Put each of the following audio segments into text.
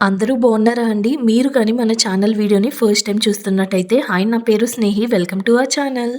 అందరూ బాగున్నారా అండి? మీరు కానీ మన ఛానల్ వీడియోని ఫస్ట్ టైం చూస్తున్నట్టయితే హాయ్ నా పేరు స్నేహి. వెల్కమ్ టు అవర్ ఛానల్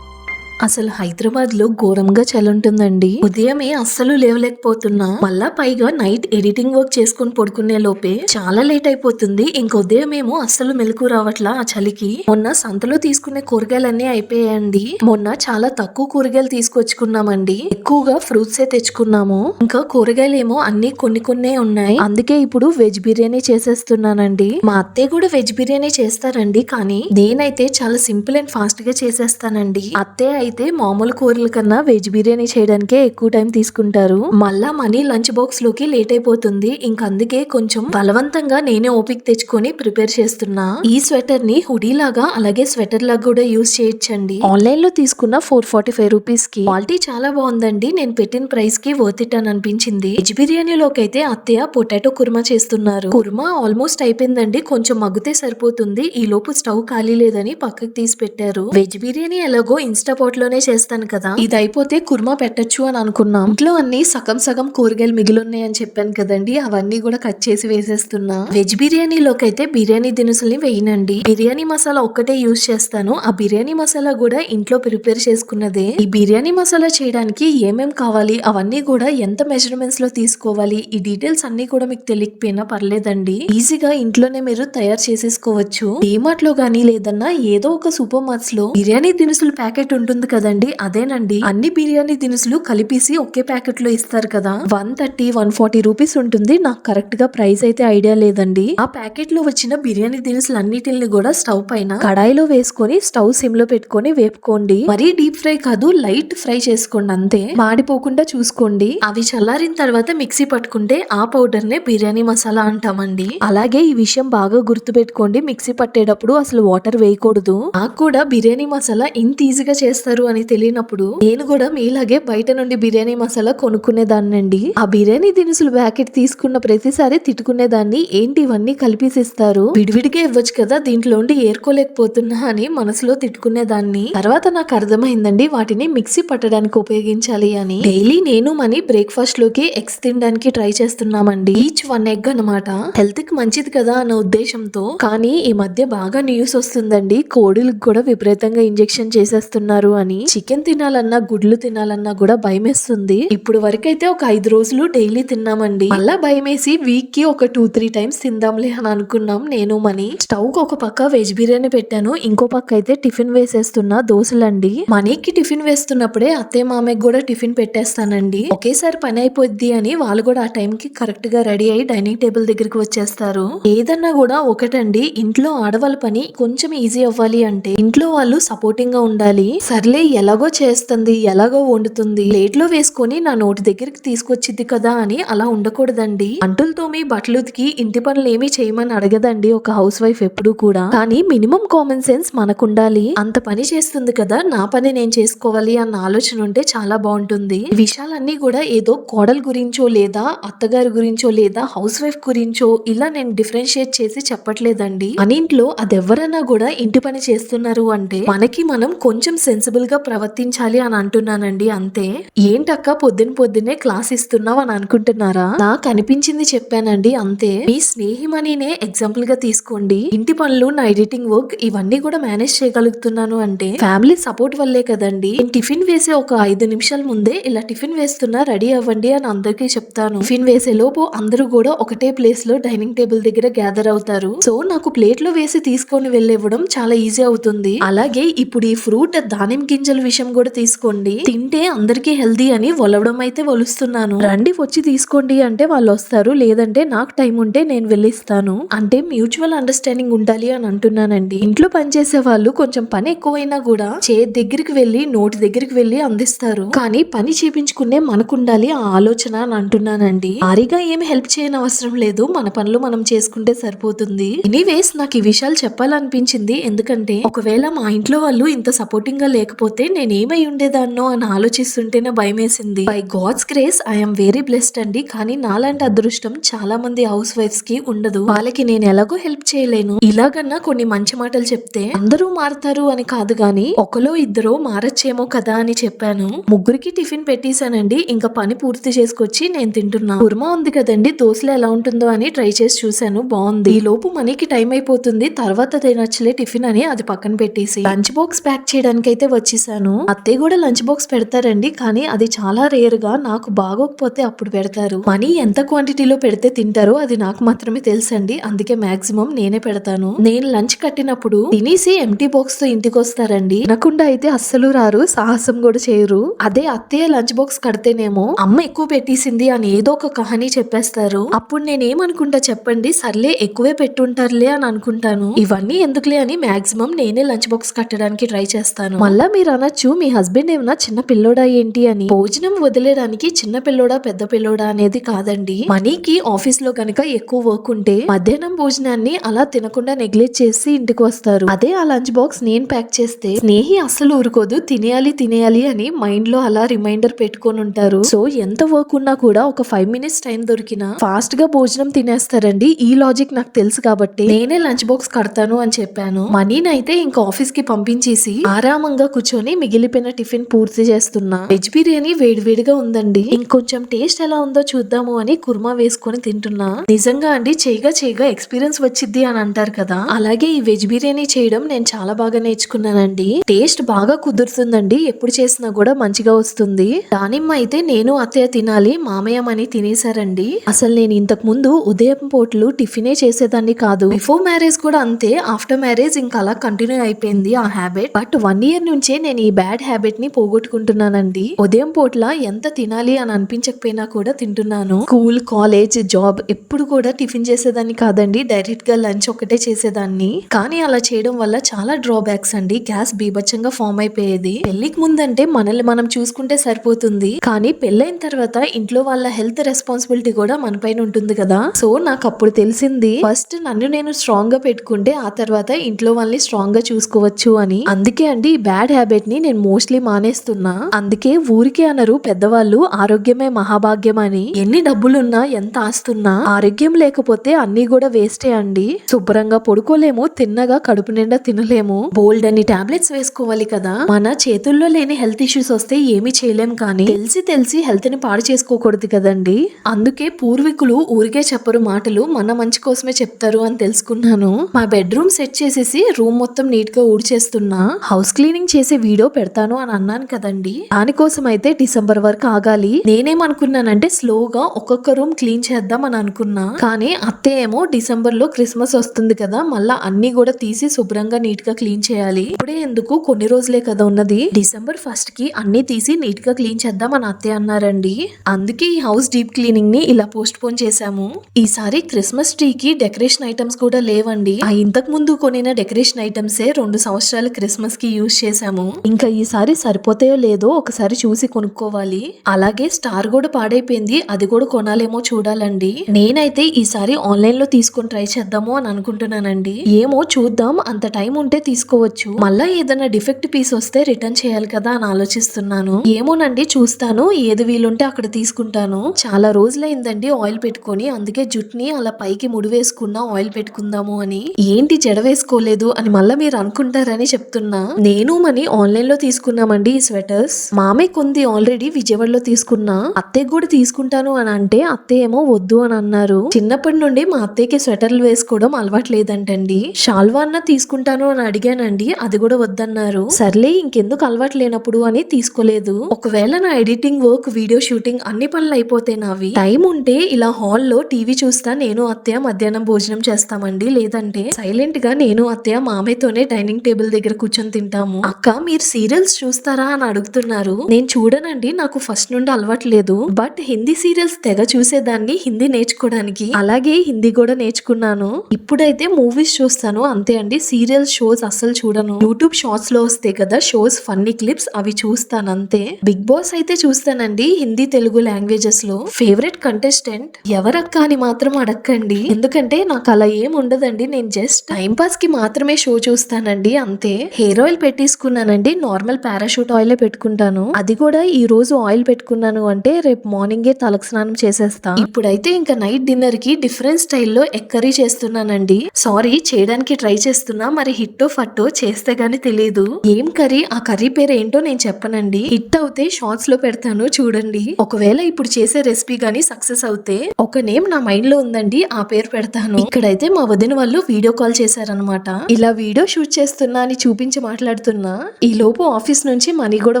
అసలు హైదరాబాద్లో ఘోరంగా చలి ఉంటుందండి ఉదయమే అస్సలు లేవలేకపోతున్నా మళ్ళా పైగా నైట్ ఎడిటింగ్ వర్క్ చేసుకుని పడుకునే లోపే చాలా లేట్ అయిపోతుంది. ఇంక ఉదయమేమో అస్సలు మెలకు రావట్లా ఆ చలికి. మొన్న సంతలో తీసుకునే కూరగాయలన్నీ అయిపోయాయండి. మొన్న చాలా తక్కువ కూరగాయలు తీసుకొచ్చుకున్నామండి. ఎక్కువగా ఫ్రూట్స్ ఏ తెచ్చుకున్నాము. ఇంకా కూరగాయలు ఏమో అన్ని కొన్ని కొన్నే ఉన్నాయి. అందుకే ఇప్పుడు వెజ్ బిర్యానీ చేసేస్తున్నానండి. మా అత్తయ్య కూడా వెజ్ బిర్యానీ చేస్తారండి. కానీ నేనైతే చాలా సింపుల్ అండ్ ఫాస్ట్గా చేసేస్తానండి. అత్తయ్య అయితే మామూలు కూరల కన్నా వెజ్ బిర్యానీ చేయడానికే ఎక్కువ టైం తీసుకుంటారు. మళ్ళా మనీ లంచ్ బాక్స్లోకి లేట్ అయిపోతుంది. ఇంక అందుకే కొంచెం బలవంతంగా నేనే ఓపిక తెచ్చుకొని ప్రిపేర్ చేస్తున్నా. ఈ స్వెటర్ని హుడీ లాగా అలాగే స్వెటర్ లాగా కూడా యూస్ చేయొచ్చండి. ఆన్లైన్లో తీసుకున్న ఫోర్ ఫార్టీ ఫైవ్ రూపీస్కి. క్వాలిటీ చాలా బాగుందండి. నేను పెట్టిన ప్రైస్కి వర్త్ ఇట్ అని అనిపించింది. వెజ్ బిర్యానీలోకి అయితే అత్తయ్య పొటాటో కుర్మా చేస్తున్నారు. కుర్మా ఆల్మోస్ట్ అయిపోయిందండి. కొంచెం మగ్గితే సరిపోతుంది. ఈ లోపు స్టవ్ ఖాళీ లేదని పక్కకి తీసి పెట్టారు. వెజ్ బిర్యానీ ఎలాగో ఇన్స్టా పాట్లోనే చేస్తాను కదా. ఇది అయిపోతే కుర్మా పెట్టొచ్చు అని అనుకున్నాం. ఇంట్లో అన్ని సగం సగం కూరగాయలు మిగిలిన్నాయి అని చెప్పాను కదండి. అవన్నీ కూడా కట్ చేసి వేసేస్తున్నా. వెజ్ బిర్యానీలోకి అయితే బిర్యానీ దినుసుల్ని వేయనండి. బిర్యానీ మసాలా ఒక్కటే యూస్ చేస్తాను. ఆ బిర్యానీ మసాలా కూడా ఇంట్లో ప్రిపేర్ చేసుకున్నదే. ఈ బిర్యానీ మసాలా చేయడానికి ఏమేం కావాలి? అవన్నీ కూడా ఎంత మెజర్మెంట్స్లో తీసుకోవాలి? ఈ డీటెయిల్స్ అన్ని కూడా మీకు తెలియకపోయినా పర్లేదండి. ఈజీగా ఇంట్లోనే మీరు తయారు చేసేసుకోవచ్చు. డిమార్ట్లో గానీ లేదన్నా ఏదో ఒక సూపర్ మార్ట్స్లో బిర్యానీ దినుసులు ప్యాకెట్ ఉంటుంది కదండి అదేనండి. అన్ని బిర్యానీ దినుసులు కలిపేసి ఒకే ప్యాకెట్లో ఇస్తారు కదా. One thirty one forty rupees ఉంటుంది. నాకు కరెక్ట్గా ప్రైస్ అయితే ఐడియా లేదండి. ఆ ప్యాకెట్లో వచ్చిన బిర్యానీ దినుసులు అన్నిటిని కూడా స్టవ్ పైన కడాయిలో వేసుకొని స్టవ్ సిమ్లో పెట్టుకొని వేపుకోండి. మరీ డీప్ ఫ్రై కాదు లైట్ ఫ్రై చేసుకోండి అంతే. మాడిపోకుండా చూసుకోండి. అవి చల్లారిన తర్వాత మిక్సీ పట్టుకుంటే ఆ పౌడర్ నే బిర్యానీ మసాలా అంటామండి. అలాగే ఈ విషయం బాగా గుర్తు పెట్టుకోండి మిక్సీ పట్టేటప్పుడు అసలు వాటర్ వేయకూడదు. నాకు కూడా బిర్యానీ మసాలా ఇంత ఈజీగా చేస్తారు అని తెలియనప్పుడు నేను కూడా మీలాగే బయట నుండి బిర్యానీ మసాలా కొనుక్కునేదాన్నండి. ఆ బిర్యానీ దినుసులు ప్యాకెట్ తీసుకున్న ప్రతిసారి తిట్టుకునేదాన్ని. ఏంటి ఇవన్నీ కల్పిసిస్తారు? విడివిడిగా ఇవ్వచ్చు కదా దీంట్లో ఏర్కోలేకపోతున్నా అని మనసులో తిట్టుకునేదాన్ని. తర్వాత నాకు అర్థమైందండి వాటిని మిక్సీ పట్టడానికి ఉపయోగించాలి అని. డైలీ నేను మనీ బ్రేక్ఫాస్ట్లోకి ఎగ్స్ తినడానికి ట్రై చేస్తున్నామండి. ఈచ్ వన్ ఎగ్ అనమాట హెల్త్కి మంచిది కదా అన్న ఉద్దేశంతో. కానీ ఈ మధ్య బాగా న్యూస్ వస్తుందండి. కోడిలకు కూడా విపరీతంగా ఇంజెక్షన్ చేసేస్తున్నారు అని. చికెన్ తినాలన్నా గుడ్లు తినాలన్నా కూడా భయమేస్తుంది. ఇప్పుడు వరకైతే ఒక ఐదు రోజులు డైలీ తిన్నామండి. మళ్ళా భయమేసి వీక్కి ఒక టూ త్రీ టైమ్స్ తిందాంలే అని అనుకున్నాం నేను మనీ. స్టవ్కి ఒక పక్క వెజ్ బిర్యానీ పెట్టాను. ఇంకో పక్క అయితే టిఫిన్ వేసేస్తున్నా దోశలండి. మనీకి టిఫిన్ వేస్తున్నప్పుడే అత్తయ్య మామయ్యకి కూడా టిఫిన్ పెట్టేస్తానండి. ఒకేసారి పని అయిపోద్ది అని వాళ్ళు కూడా ఆ టైం కి కరెక్ట్గా రెడీ అయ్యి డైనింగ్ టేబుల్ దగ్గరికి వచ్చేస్తారు. ఏదన్నా కూడా ఒకటండి. ఇంట్లో ఆడవాళ్ళ పని కొంచెం ఈజీ అవ్వాలి అంటే ఇంట్లో వాళ్ళు సపోర్టింగ్గా ఉండాలి. సర్లే ఎలాగో చేస్తుంది ఎలాగో వండుతుంది ప్లేట్లో వేసుకొని నా నోటి దగ్గరికి తీసుకొచ్చిద్ది కదా అని అలా ఉండకూడదండి. అంటులతోమి బట్టలు ఉతికి ఇంటి పనులు ఏమీ చేయమని అడగదండి ఒక హౌస్ వైఫ్ ఎప్పుడు కూడా. కానీ మినిమం కామన్ సెన్స్ మనకుండాలి. అంత పని చేస్తుంది కదా నా పని నేను చేసుకోవాలి అన్న ఆలోచన ఉంటే చాలా బాగుంటుంది. విషయాలన్నీ కూడా ఏదో కోడలు గురించో లేదా అత్తగారి గురించో లేదా హౌస్ వైఫ్ గురించో ఇలా నేను డిఫరెన్షియేట్ చేసి చెప్పట్లేదండి. మన ఇంట్లో అది ఎవరైనా కూడా ఇంటి పని చేస్తున్నారు అంటే మనకి మనం కొంచెం సెన్సిబుల్ గా ప్రవర్తించాలి అని అంటున్నానండి అంతే. ఏంటక్క పొద్దున పొద్దునే క్లాస్ ఇస్తున్నావు అని అనుకుంటున్నారా? నాకు అనిపించింది చెప్పానండి అంతే. మీ స్నేహిమణినే ఎగ్జాంపుల్గా తీసుకోండి. ఇంటి పనులు నా ఎడిటింగ్ వర్క్ ఇవన్నీ కూడా మేనేజ్ చేయగలుగుతున్నాను అంటే ఫ్యామిలీ సపోర్ట్ వల్లే కదండి. నేను టిఫిన్ వేసే ఒక ఐదు నిమిషాల ముందే ఇలా టిఫిన్ వేస్తున్నా రెడీ అవ్వండి అని అందరికీ చెప్తాను. టిఫిన్ వేసే లోపు అందరూ కూడా ఒకటే ప్లేస్లో డైనింగ్ టేబుల్ దగ్గర గ్యాదర్ అవుతారు. సో నాకు ప్లేట్లో వేసి తీసుకొని వెళ్ళివ్వడం చాలా ఈజీ అవుతుంది. అలాగే ఇప్పుడు ఈ ఫ్రూట్ దానిమ్కి గింజల విషయం కూడా తీసుకోండి. తింటే అందరికీ హెల్దీ అని వలవడం అయితే వలుస్తున్నాను రండి వచ్చి తీసుకోండి అంటే వాళ్ళు వస్తారు. లేదంటే నాకు టైం ఉంటే నేను వెళ్ళిస్తాను. అంటే మ్యూచువల్ అండర్స్టాండింగ్ ఉండాలి అని అంటున్నానండి. ఇంట్లో పనిచేసే వాళ్ళు కొంచెం పని ఎక్కువైనా కూడా చే దగ్గరికి వెళ్ళి నోటి దగ్గరికి వెళ్ళి అందిస్తారు. కానీ పని చేపించుకునే మనకుండాలి ఆ ఆలోచన అని అంటున్నానండి. భారీగా ఏమి హెల్ప్ చేయని అవసరం లేదు. మన పనులు మనం చేసుకుంటే సరిపోతుంది. ఎనీవేస్ నాకు ఈ విషయాలు చెప్పాలనిపించింది. ఎందుకంటే ఒకవేళ మా ఇంట్లో వాళ్ళు ఇంత సపోర్టింగ్గా లేకపోతే నేను నేనేమై ఉండేదాన్నో అని ఆలోచిస్తుంటేనే భయమేసింది. By God's grace I'm very blessed అండి. కానీ నాలాంటి అదృష్టం చాలా మంది హౌస్ వైఫ్స్కి ఉండదు. వాళ్ళకి నేను ఎలాగో హెల్ప్ చేయలేను. ఇలాగన్నా కొన్ని మంచి మాటలు చెప్తే అందరూ మారుతారు అని కాదు గాని ఒకలో ఇద్దరు మారచ్చేమో కదా అని చెప్పాను. ముగ్గురికి టిఫిన్ పెట్టేశానండి. ఇంకా పని పూర్తి చేసుకొచ్చి నేను తింటున్నా. కుర్మా ఉంది కదండి దోశలు ఎలా ఉంటుందో అని ట్రై చేసి చూశాను. బాగుంది. ఈ లోపు మనీకి టైం అయిపోతుంది. తర్వాత తినచ్చలే టిఫిన్ అని అది పక్కన పెట్టేసి లంచ్ బాక్స్ ప్యాక్ చేయడానికి అయితే వచ్చేసాను. అత్తయ్య కూడా లంచ్ బాక్స్ పెడతారండి కానీ అది చాలా రేర్గా నాకు బాగోకపోతే అప్పుడు పెడతారు. మనీ ఎంత క్వాంటిటీలో పెడితే తింటారో అది నాకు మాత్రమే తెలుసండి అందుకే మాక్సిమం నేనే పెడతాను. నేను లంచ్ కట్టినప్పుడు తినేసి ఎంటీ బాక్స్తో ఇంటికి వస్తారండి తినకుండా అయితే అస్సలు రారు సాహసం కూడా చేయరు. అదే అత్తయ్య లంచ్ బాక్స్ కడితేనేమో అమ్మ ఎక్కువ పెట్టేసింది అని ఏదో ఒక కహని చెప్పేస్తారు. అప్పుడు నేనేమనుకుంటా చెప్పండి సర్లే ఎక్కువే పెట్టుంటారులే అని అనుకుంటాను. ఇవన్నీ ఎందుకులే అని మాక్సిమం నేనే లంచ్ బాక్స్ కట్టడానికి ట్రై చేస్తాను. మళ్ళా మీరు అనొచ్చు మీ హస్బెండ్ ఏమన్నా చిన్న పిల్లోడా ఏంటి అని. భోజనం వదిలేయడానికి చిన్న పిల్లోడా పెద్ద పిల్లోడా అనేది కాదండి. మనీకి ఆఫీస్లో కనుక ఎక్కువ వర్క్ ఉంటే మధ్యాహ్నం భోజనాన్ని అలా తినకుండా నెగ్లెక్ట్ చేసి ఇంటికి వస్తారు. అదే ఆ లంచ్ బాక్స్ నేను ప్యాక్ చేస్తే స్నేహి అస్సలు ఊరుకోదు తినేయాలి తినేయాలి అని మైండ్లో అలా రిమైండర్ పెట్టుకొని ఉంటారు. సో ఎంత వర్క్ ఉన్నా కూడా ఒక ఫైవ్ మినిట్స్ టైం దొరికినా ఫాస్ట్గా భోజనం తినేస్తారండి. ఈ లాజిక్ నాకు తెలుసు కాబట్టి నేనే లంచ్ బాక్స్ కడతాను అని చెప్పాను. మనీని అయితే ఇంకా ఆఫీస్కి పంపించేసి ఆరామంగా కూర్చొని కూర్చొని మిగిలిపోయిన టిఫిన్ పూర్తి చేస్తున్నా. వెజ్ బిర్యానీ వేడివేడిగా ఉందండి. ఇంకొంచెం టేస్ట్ ఎలా ఉందో చూద్దాము అని కుర్మా వేసుకొని తింటున్నా. నిజంగా అండి చేయగా చేయగా ఎక్స్పీరియన్స్ వచ్చింది అని అంటారు కదా. అలాగే ఈ వెజ్ బిర్యానీ చేయడం నేను చాలా బాగా నేర్చుకున్నానండి. టేస్ట్ బాగా కుదురుతుందండి. ఎప్పుడు చేసినా కూడా మంచిగా వస్తుంది. దానిమ్మ అయితే నేను అత్తయ్య తినాలి మామయ్య అని తినేశారండి. అసలు నేను ఇంతకు ముందు ఉదయం పోట్లు టిఫినే చేసేదాన్ని కాదు. బిఫోర్ మ్యారేజ్ కూడా అంతే. ఆఫ్టర్ మ్యారేజ్ ఇంకా అలా కంటిన్యూ అయిపోయింది ఆ హ్యాబిట్. బట్ వన్ ఇయర్ నుంచే నేను ఈ బ్యాడ్ హ్యాబిట్ని పోగొట్టుకుంటున్నానండి. ఉదయం పూట్ల ఎంత తినాలి అని అనిపించకపోయినా కూడా తింటున్నాను. స్కూల్ కాలేజ్ జాబ్ ఎప్పుడు కూడా టిఫిన్ చేసేదాన్ని కాదండి. డైరెక్ట్గా లంచ్ ఒకటే చేసేదాన్ని. కానీ అలా చేయడం వల్ల చాలా డ్రాబ్యాక్స్ అండి. గ్యాస్ బీభత్సంగా ఫామ్ అయిపోయేది. పెళ్ళికి ముందంటే మనల్ని మనం చూసుకుంటే సరిపోతుంది. కానీ పెళ్ళైన తర్వాత ఇంట్లో వాళ్ళ హెల్త్ రెస్పాన్సిబిలిటీ కూడా మన పైన ఉంటుంది కదా. సో నాకు అప్పుడు తెలిసింది ఫస్ట్ నన్ను నేను స్ట్రాంగ్గా పెట్టుకుంటే ఆ తర్వాత ఇంట్లో వాళ్ళని స్ట్రాంగ్గా చూసుకోవచ్చు అని. అందుకే అండి బ్యాడ్ హ్యాబిట్ ని నేను మోస్ట్లీ మానేస్తున్నా. అందుకే ఊరికే అనరు పెద్దవాళ్ళు ఆరోగ్యమే మహాభాగ్యం అని. ఎన్ని డబ్బులున్నా ఎంత ఆస్తున్నా ఆరోగ్యం లేకపోతే అన్ని కూడా వేస్టే అండి. శుభ్రంగా పడుకోలేము తిన్నగా కడుపు నిండా తినలేము. బోల్డ్ అని టాబ్లెట్స్ వేసుకోవాలి కదా. మన చేతుల్లో లేని హెల్త్ ఇష్యూస్ వస్తే ఏమి చేయలేం కానీ తెలిసి తెలిసి హెల్త్ని పాడు చేసుకోకూడదు కదండి. అందుకే పూర్వీకులు ఊరికే చెప్పరు మాటలు మన మంచి కోసమే చెప్తారు అని తెలుసుకున్నాను. మా బెడ్రూమ్ సెట్ చేసేసి రూమ్ మొత్తం నీట్గా ఊడ్చేస్తున్నా. హౌస్ క్లీనింగ్ చేసే వీడియో పెడతాను అని అన్నాను కదండి. దానికోసం అయితే డిసెంబర్ వరకు ఆగాలి. నేనేమనుకున్నానంటే స్లోగా ఒక్కొక్క రూమ్ క్లీన్ చేద్దాం అని అనుకున్నా. కానీ అత్తే ఏమో డిసెంబర్లో క్రిస్మస్ వస్తుంది కదా మళ్ళా అన్ని కూడా తీసి శుభ్రంగా నీట్గా క్లీన్ చేయాలి. ఇప్పుడే ఎందుకు? కొన్ని రోజులే కదా ఉన్నది. డిసెంబర్ ఫస్ట్కి అన్ని తీసి నీట్గా క్లీన్ చేద్దాం అని అత్తే అన్నారండి. అందుకే ఈ హౌస్ డీప్ క్లీనింగ్ని ఇలా పోస్ట్ పోన్ చేశాము. ఈసారి క్రిస్మస్ ట్రీ కి డెకరేషన్ ఐటమ్స్ కూడా లేవండి. ఆ ఇంతకు ముందు కొనిన డెకరేషన్ ఐటమ్స్ ఏ రెండు సంవత్సరాలు క్రిస్మస్కి యూజ్ చేశాము. ఇంకా ఈసారి సరిపోతాయో లేదో ఒకసారి చూసి కొనుక్కోవాలి. అలాగే స్టార్ కూడా పాడైపోయింది. అది కూడా కొనాలేమో చూడాలండి. నేనైతే ఈసారి ఆన్లైన్లో తీసుకొని ట్రై చేద్దాము అని అనుకుంటున్నానండి. ఏమో చూద్దాం. అంత టైం ఉంటే తీసుకోవచ్చు. మళ్ళా ఏదైనా డిఫెక్ట్ పీస్ వస్తే రిటర్న్ చేయాలి కదా అని ఆలోచిస్తున్నాను. ఏమోనండి చూస్తాను. ఏది వీలుంటే అక్కడ తీసుకుంటాను. చాలా రోజులైందండి ఆయిల్ పెట్టుకొని. అందుకే జుట్ని అలా పైకి ముడి వేసుకున్నా ఆయిల్ పెట్టుకుందాము అని. ఏంటి జడ వేసుకోలేదు అని మళ్ళీ మీరు అనుకుంటారని చెప్తున్నా. నేను మని ఆన్లైన్లో తీసుకున్నామండి ఈ స్వెటర్స్. మామే కొంది ఆల్రెడీ విజయవాడలో తీసుకున్నా. అత్తయ్య కూడా తీసుకుంటాను అని అంటే అత్తయ్య ఏమో వద్దు అని అన్నారు. చిన్నప్పటి నుండి మా అత్తయ్యకి స్వెటర్లు వేసుకోవడం అలవాటు లేదంటండి షాల్వా అన్న తీసుకుంటాను అని అడిగానండి. అది కూడా వద్దన్నారు. సర్లే ఇంకెందుకు అలవాటు లేనప్పుడు అని తీసుకోలేదు. ఒకవేళ నా ఎడిటింగ్ వర్క్ వీడియో షూటింగ్ అన్ని పనులు అయిపోతే నావి టైం ఉంటే ఇలా హాల్లో టీవీ చూస్తా నేను అత్తయ్య మధ్యాహ్నం భోజనం చేస్తామండి. లేదంటే సైలెంట్గా నేను అత్తయ్య మామయ్యతోనే డైనింగ్ టేబుల్ దగ్గర కూర్చొని తింటాము. అక్క మీరు సీరియల్స్ చూస్తారా అని అడుగుతున్నారు. నేను చూడనండి నాకు ఫస్ట్ నుండి అలవాటు లేదు. బట్ హిందీ సీరియల్స్ తెగ చూసేదాన్ని హిందీ నేర్చుకోవడానికి. అలాగే హిందీ కూడా నేర్చుకున్నాను. ఇప్పుడైతే మూవీస్ చూస్తాను. అంతే అండి సీరియల్ షోస్ అస్సలు చూడను. యూట్యూబ్ షార్ట్స్లో వస్తాయి కదా షోస్ ఫన్నీ క్లిప్స్ అవి చూస్తాను అంతే. బిగ్ బాస్ అయితే చూస్తానండి హిందీ తెలుగు లాంగ్వేజెస్లో ఫేవరెట్ కంటెస్టెంట్ ఎవరక్క అని మాత్రం అడక్కండి. ఎందుకంటే నాకు అలా ఏం ఉండదండి నేను జస్ట్ టైం పాస్కి మాత్రమే షో చూస్తానండి అంతే. హెయిర్ ఆయిల్ పెట్టేసుకున్నాను. పెట్టుకున్నానండి నార్మల్ పారాషూట్ ఆయిలే పెట్టుకుంటాను. అది కూడా ఈ రోజు ఆయిల్ పెట్టుకున్నాను అంటే రేపు మార్నింగే తలకు స్నానం చేసేస్తాను ఇప్పుడైతే ఇంకా నైట్ డిన్నర్కి డిఫరెంట్ స్టైల్లో ఎక్కరీ చేస్తున్నానండి. సారీ చేయడానికి ట్రై చేస్తున్నా. మరి హిట్టో ఫట్టో చేస్తే గానీ తెలియదు ఏం కర్రీ ఆ కర్రీ పేరు ఏంటో నేను చెప్పనండి. హిట్ అవుతే షార్ట్స్లో పెడతాను చూడండి. ఒకవేళ ఇప్పుడు చేసే రెసిపీ గానీ సక్సెస్ అవుతే ఒక నేమ్ నా మైండ్లో ఉందండి ఆ పేరు పెడతాను. ఇక్కడైతే మా వదిన వాళ్ళు వీడియో కాల్ చేశారనమాట ఇలా వీడియో షూట్ చేస్తున్నా అని చూపించి మాట్లాడుతున్నా. ఈ లోపు ఆఫీస్ నుంచి మనీ కూడా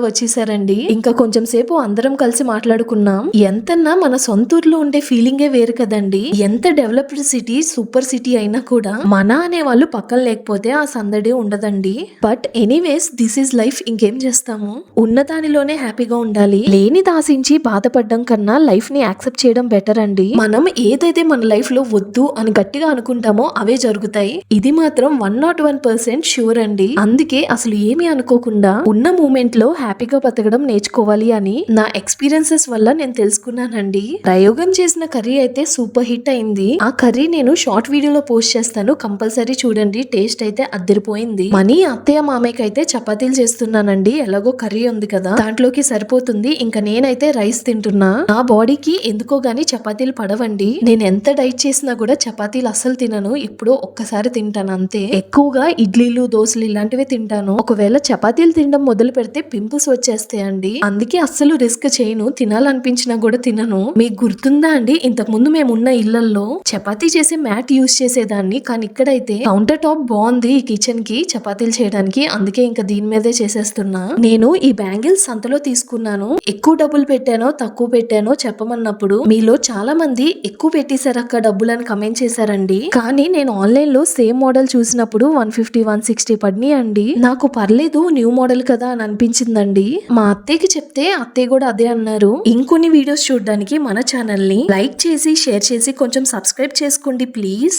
వచ్చేసారండి. ఇంకా కొంచెం సేపు అందరం కలిసి మాట్లాడుకున్నాం. ఎంతన్నా మన సొంత ఊర్లో ఉండే ఫీలింగే వేరు కదండి. ఎంత డెవలప్డ్ సిటీ సూపర్ సిటీ అయినా కూడా మన అనే వాళ్ళు పక్కన లేకపోతే ఆ సందడి ఉండదండి. But anyways this is life. ఇంకేం చేస్తాము? ఉన్న దానిలోనే హ్యాపీగా ఉండాలి. లేని దాసించి బాధపడడం కన్నా లైఫ్ని యాక్సెప్ట్ చేయడం బెటర్ అండి. మనం ఏదైతే మన లైఫ్లో వద్దు అని గట్టిగా అనుకుంటామో అవే జరుగుతాయి. ఇది మాత్రం one naught one percent sure అండి. అందుకే అసలు ఏమి అను అనుకోకుండా ఉన్న మూమెంట్లో హ్యాపీగా బతకడం నేర్చుకోవాలి అని నా ఎక్స్పీరియన్సెస్ వల్ల నేను తెలుసుకున్నానండి. ప్రయోగం చేసిన కర్రీ అయితే సూపర్ హిట్ అయింది. ఆ కర్రీ నేను షార్ట్ వీడియోలో పోస్ట్ చేస్తాను. కంపల్సరీ చూడండి. టేస్ట్ అయితే అద్దరిపోయింది. మనీ అత్తయ్య మామయ్యకి అయితే చపాతీలు చేస్తున్నానండి. ఎలాగో కర్రీ ఉంది కదా. దాంట్లోకి సరిపోతుంది. ఇంకా నేనైతే రైస్ తింటున్నా. నా బాడీకి ఎందుకో గానీ చపాతీలు పడవండి. నేను ఎంత డైట్ చేసినా కూడా చపాతీలు అస్సలు తినను. ఇప్పుడు ఒక్కసారి తింటాను అంతే. ఎక్కువగా ఇడ్లీలు దోశలు ఇలాంటివి తింటాను. ఒకవేళ చపాతీలు తినడం మొదలు పెడితే పింపుల్స్ వచ్చేస్తాయండి. అందుకే అస్సలు రిస్క్ చేయను. తినాలనిపించినా కూడా తినను. మీకు గుర్తుందా అండి? ఇంతకు ముందు మేము ఉన్న ఇళ్ళలో చపాతీ చేసే మ్యాట్ యూస్ చేసేదాన్ని. కానీ ఇక్కడైతే కౌంటర్ టాప్ బాగుంది ఈ కిచెన్కి చపాతీలు చేయడానికి. అందుకే ఇంకా దీని మీదే చేసేస్తున్నా. నేను ఈ బ్యాంగిల్స్ సంతలో తీసుకున్నాను. ఎక్కువ డబ్బులు పెట్టానో తక్కువ పెట్టానో చెప్పమన్నప్పుడు మీలో చాలా మంది ఎక్కువ పెట్టేశారు అక్క డబ్బులని కమెంట్ చేశారండి. కానీ నేను ఆన్లైన్లో సేమ్ మోడల్ చూసినప్పుడు వన్ ఫిఫ్టీ వన్ సిక్స్టీ పడినాయి అండి నాకు పర్లేదు న్యూ మోడల్ కదా అని అనిపించిందండి. మా అత్తయ్యకి చెప్తే అత్తయ్య కూడా అదే అన్నారు. ఇంకొన్ని వీడియోస్ చూడడానికి మన ఛానల్ని లైక్ చేసి షేర్ చేసి కొంచెం సబ్స్క్రైబ్ చేసుకోండి ప్లీజ్